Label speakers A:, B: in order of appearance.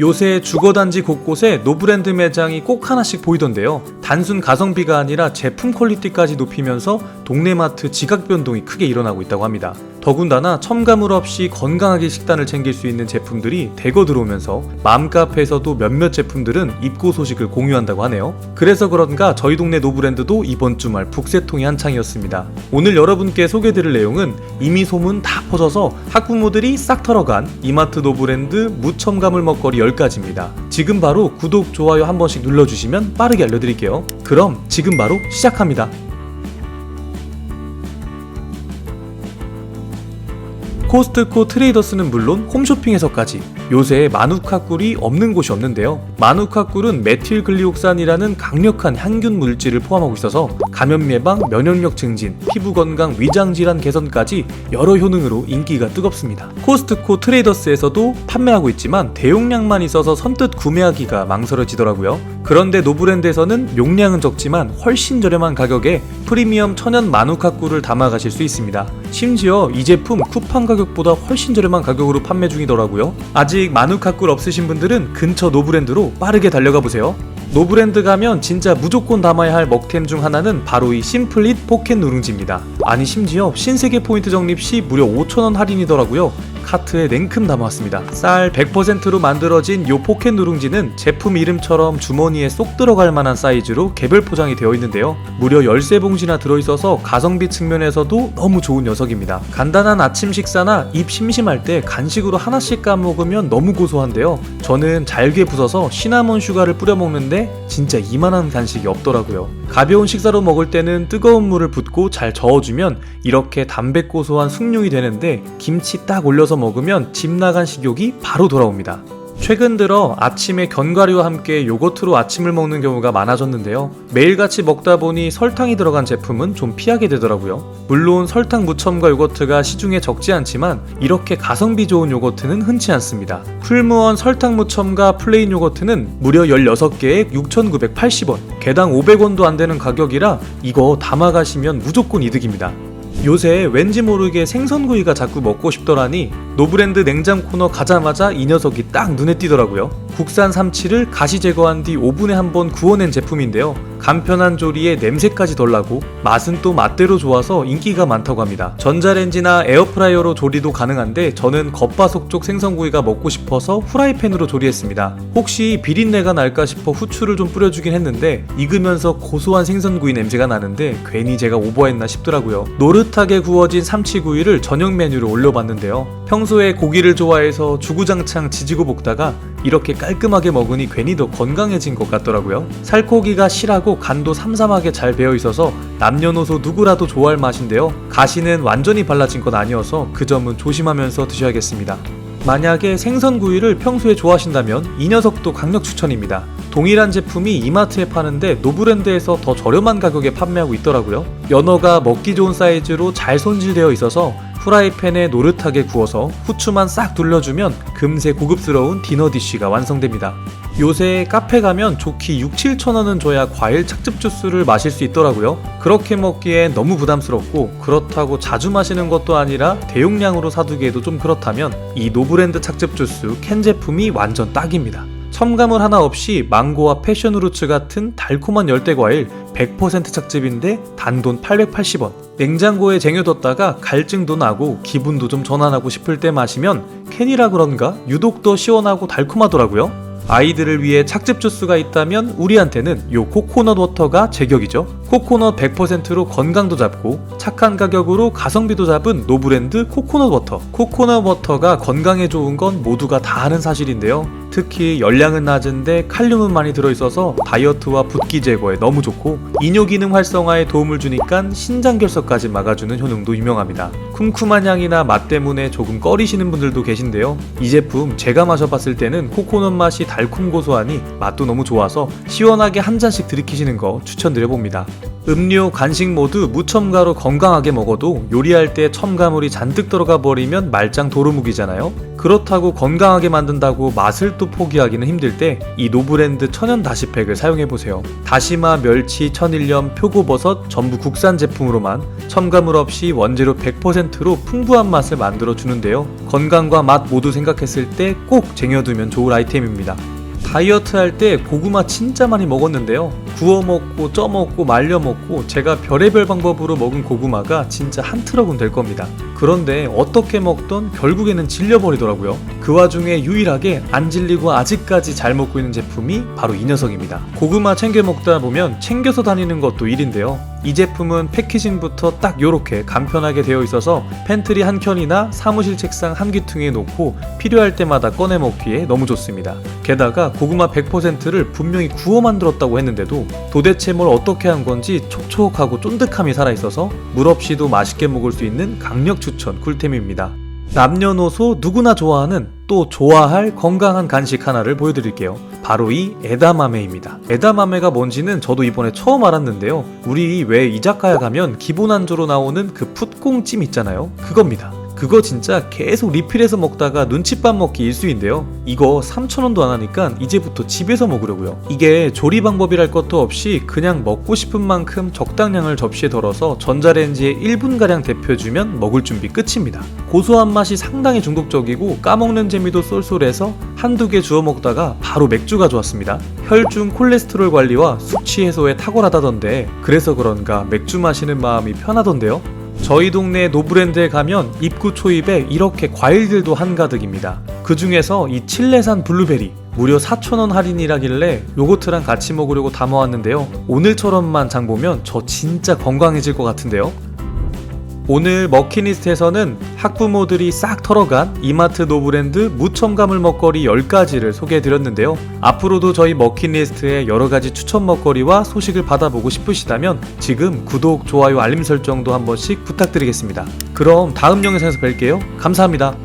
A: 요새 주거단지 곳곳에 노브랜드 매장이 꼭 하나씩 보이던데요. 단순 가성비가 아니라 제품 퀄리티까지 높이면서 동네 마트 지각 변동이 크게 일어나고 있다고 합니다. 더군다나 첨가물 없이 건강하게 식단을 챙길 수 있는 제품들이 대거 들어오면서 맘카페에서도 몇몇 제품들은 입고 소식을 공유한다고 하네요. 그래서 그런가 저희 동네 노브랜드도 이번 주말 북새통이 한창이었습니다. 오늘 여러분께 소개드릴 내용은 이미 소문 다 퍼져서 학부모들이 싹 털어간 이마트 노브랜드 무첨가물 먹거리 10가지입니다. 지금 바로 구독, 좋아요 한 번씩 눌러주시면 빠르게 알려드릴게요. 그럼 지금 바로 시작합니다. 코스트코 트레이더스는 물론 홈쇼핑에서까지 요새 마누카 꿀이 없는 곳이 없는데요. 마누카 꿀은 메틸글리옥산이라는 강력한 향균 물질을 포함하고 있어서 감염 예방, 면역력 증진, 피부 건강, 위장 질환 개선까지 여러 효능으로 인기가 뜨겁습니다. 코스트코 트레이더스에서도 판매하고 있지만 대용량만 있어서 선뜻 구매하기가 망설여지더라고요. 그런데 노브랜드에서는 용량은 적지만 훨씬 저렴한 가격에 프리미엄 천연 마누카 꿀을 담아 가실 수 있습니다. 심지어 이 제품 쿠팡 가격보다 훨씬 저렴한 가격으로 판매 중이더라고요. 아직 마누카꿀 없으신 분들은 근처 노브랜드로 빠르게 달려가 보세요. 노브랜드 가면 진짜 무조건 담아야 할 먹템 중 하나는 바로 이 심플릿 포켓 누룽지입니다. 아니 심지어 신세계 포인트 적립 시 무려 5,000원 할인이더라고요. 카트에 냉큼 담아왔습니다. 쌀 100%로 만들어진 요 포켓 누룽지는 제품 이름처럼 주머니에 쏙 들어갈 만한 사이즈로 개별 포장이 되어 있는데요. 무려 13봉지나 들어있어서 가성비 측면에서도 너무 좋은 녀석입니다. 간단한 아침 식사나 입 심심할 때 간식으로 하나씩 까먹으면 너무 고소한데요. 저는 잘게 부숴서 시나몬 슈가를 뿌려 먹는데 진짜 이만한 간식이 없더라고요. 가벼운 식사로 먹을 때는 뜨거운 물을 붓고 잘 저어주면 이렇게 담백 고소한 숭늉이 되는데 김치 딱 올려서 먹으면 집 나간 식욕이 바로 돌아옵니다. 최근 들어 아침에 견과류와 함께 요거트로 아침을 먹는 경우가 많아졌는데요. 매일같이 먹다 보니 설탕이 들어간 제품은 좀 피하게 되더라고요. 물론 설탕 무첨가 요거트가 시중에 적지 않지만 이렇게 가성비 좋은 요거트는 흔치 않습니다. 풀무원 설탕 무첨가 플레인 요거트는 무려 16개에 6,980원, 개당 500원도 안 되는 가격이라 이거 담아 가시면 무조건 이득입니다. 요새 왠지 모르게 생선구이가 자꾸 먹고 싶더라니 노브랜드 냉장 코너 가자마자 이 녀석이 딱 눈에 띄더라고요. 국산 삼치를 가시 제거한 뒤 오븐에 한 번 구워낸 제품인데요. 간편한 조리에 냄새까지 덜 나고 맛은 또 맛대로 좋아서 인기가 많다고 합니다. 전자레인지나 에어프라이어로 조리도 가능한데 저는 겉바속 생선구이가 먹고 싶어서 후라이팬으로 조리했습니다. 혹시 비린내가 날까 싶어 후추를 좀 뿌려주긴 했는데 익으면서 고소한 생선구이 냄새가 나는데 괜히 제가 오버했나 싶더라고요. 노릇하게 구워진 삼치구이를 저녁 메뉴로 올려봤는데요. 평소에 고기를 좋아해서 주구장창 지지고 볶다가 이렇게 깔끔하게 먹으니 괜히 더 건강해진 것 같더라고요. 살코기가 실하고 간도 삼삼하게 잘 배어 있어서 남녀노소 누구라도 좋아할 맛인데요. 가시는 완전히 발라진 건 아니어서 그 점은 조심하면서 드셔야겠습니다. 만약에 생선구이를 평소에 좋아하신다면 이 녀석도 강력 추천입니다. 동일한 제품이 이마트에 파는데 노브랜드에서 더 저렴한 가격에 판매하고 있더라고요. 연어가 먹기 좋은 사이즈로 잘 손질되어 있어서 프라이팬에 노릇하게 구워서 후추만 싹 둘러주면 금세 고급스러운 디너 디쉬가 완성됩니다. 요새 카페 가면 좋기 6, 7천 원은 줘야 과일 착즙 주스를 마실 수 있더라고요. 그렇게 먹기엔 너무 부담스럽고 그렇다고 자주 마시는 것도 아니라 대용량으로 사두기에도 좀 그렇다면 이 노브랜드 착즙 주스 캔 제품이 완전 딱입니다. 첨가물 하나 없이 망고와 패션후르츠 같은 달콤한 열대과일 100% 착즙인데 단돈 880원. 냉장고에 쟁여뒀다가 갈증도 나고 기분도 좀 전환하고 싶을 때 마시면 캔이라 그런가 유독 더 시원하고 달콤하더라고요. 아이들을 위해 착즙 주스가 있다면 우리한테는 요 코코넛 워터가 제격이죠. 코코넛 100%로 건강도 잡고 착한 가격으로 가성비도 잡은 노브랜드 코코넛 워터. 코코넛 워터가 건강에 좋은 건 모두가 다 아는 사실인데요. 특히 열량은 낮은데 칼륨은 많이 들어있어서 다이어트와 붓기 제거에 너무 좋고 이뇨 기능 활성화에 도움을 주니까 신장 결석까지 막아주는 효능도 유명합니다. 쿰쿰한 향이나 맛 때문에 조금 꺼리시는 분들도 계신데요. 이 제품 제가 마셔봤을 때는 코코넛 맛이 달콤 고소하니 맛도 너무 좋아서 시원하게 한 잔씩 들이키시는 거 추천드려봅니다. 음료, 간식 모두 무첨가로 건강하게 먹어도 요리할 때 첨가물이 잔뜩 들어가 버리면 말짱 도루묵이잖아요. 그렇다고 건강하게 만든다고 맛을 또 포기하기는 힘들 때 이 노브랜드 천연 다시팩을 사용해 보세요. 다시마, 멸치, 천일염, 표고버섯 전부 국산 제품으로만 첨가물 없이 원재료 100%로 풍부한 맛을 만들어 주는데요. 건강과 맛 모두 생각했을 때 꼭 쟁여두면 좋을 아이템입니다. 다이어트 할 때 고구마 진짜 많이 먹었는데요. 구워 먹고 쪄 먹고 말려 먹고 제가 별의별 방법으로 먹은 고구마가 진짜 한 트럭은 될 겁니다. 그런데 어떻게 먹던 결국에는 질려버리더라고요. 그 와중에 유일하게 안 질리고 아직까지 잘 먹고 있는 제품이 바로 이 녀석입니다. 고구마 챙겨 먹다 보면 챙겨서 다니는 것도 일인데요. 이 제품은 패키징부터 딱 요렇게 간편하게 되어 있어서 팬트리 한 켠이나 사무실 책상 한 귀퉁이에 놓고 필요할 때마다 꺼내 먹기에 너무 좋습니다. 게다가 고구마 100%를 분명히 구워 만들었다고 했는데도 도대체 뭘 어떻게 한 건지 촉촉하고 쫀득함이 살아있어서 물 없이도 맛있게 먹을 수 있는 강력 추천 꿀템입니다. 남녀노소 누구나 좋아하는 또 좋아할 건강한 간식 하나를 보여드릴게요. 바로 이 에다마메입니다. 에다마메가 뭔지는 저도 이번에 처음 알았는데요. 우리 왜 이자카야 가면 기본 안주로 나오는 그 풋꽁찜 있잖아요. 그겁니다. 그거 진짜 계속 리필해서 먹다가 눈칫밥 먹기 일수인데요. 이거 3,000원도 안 하니까 이제부터 집에서 먹으려고요. 이게 조리 방법이랄 것도 없이 그냥 먹고 싶은 만큼 적당량을 접시에 덜어서 전자레인지에 1분가량 데펴주면 먹을 준비 끝입니다. 고소한 맛이 상당히 중독적이고 까먹는 재미도 쏠쏠해서 한두 개 주워 먹다가 바로 맥주가 좋았습니다. 혈중 콜레스테롤 관리와 숙취 해소에 탁월하다던데 그래서 그런가 맥주 마시는 마음이 편하던데요. 저희 동네 노브랜드에 가면 입구 초입에 이렇게 과일들도 한가득입니다. 그 중에서 이 칠레산 블루베리 무려 4,000원 할인이라길래 요거트랑 같이 먹으려고 담아왔는데요. 오늘처럼만 장 보면 저 진짜 건강해질 것 같은데요. 오늘 먹키니스트에서는 학부모들이 싹 털어간 이마트 노브랜드 무첨가물 먹거리 10가지를 소개해드렸는데요. 앞으로도 저희 먹키니스트의 여러가지 추천 먹거리와 소식을 받아보고 싶으시다면 지금 구독, 좋아요, 알림 설정도 한 번씩 부탁드리겠습니다. 그럼 다음 영상에서 뵐게요. 감사합니다.